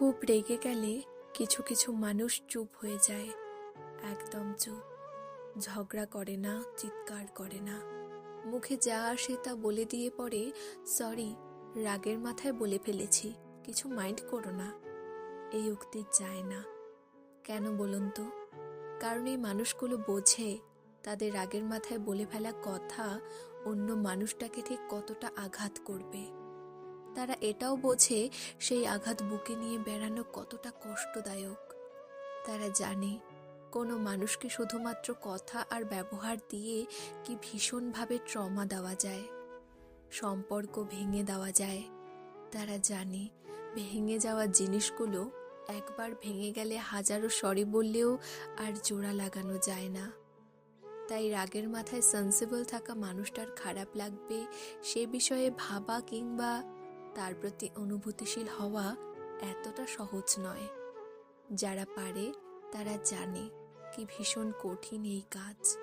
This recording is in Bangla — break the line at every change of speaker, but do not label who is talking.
খুব রেগে গেলে কিছু কিছু মানুষ চুপ হয়ে যায়। একদম চুপ। ঝগড়া করে না, চিৎকার করে না। মুখে যা আসে তা বলে দিয়ে পরে সরি, রাগের মাথায় বলে ফেলেছি, কিছু মাইন্ড করো না। এই উক্তি যায় না। কেন বলুন তো? কারণ এই মানুষগুলো বোঝে, তাদের রাগের মাথায় বলে ফেলা কথা অন্য মানুষটাকে ঠিক কতটা আঘাত করবে। তারা এটাও বোঝে সেই আঘাত বুকে নিয়ে বেড়ানো কতটা কষ্টদায়ক। তারা জানে, কোনো মানুষকে শুধুমাত্র কথা আর ব্যবহার দিয়ে কি ভীষণভাবে ট্রমা দেওয়া যায়, সম্পর্ক ভেঙে দেওয়া যায়। তারা জানে, ভেঙে যাওয়া জিনিসগুলো একবার ভেঙে গেলে হাজারো সরি বললেও আর জোড়া লাগানো যায় না। তাই রাগের মাথায় সেন্সিবল থাকা মানুষটার খারাপ লাগবে সে বিষয়ে ভাবা কিংবা তার প্রতি অনুভূতিশীল হওয়া এতটা সহজ নয়। যারা পারে, তারা জানে কি ভীষণ কঠিন এই কাজ।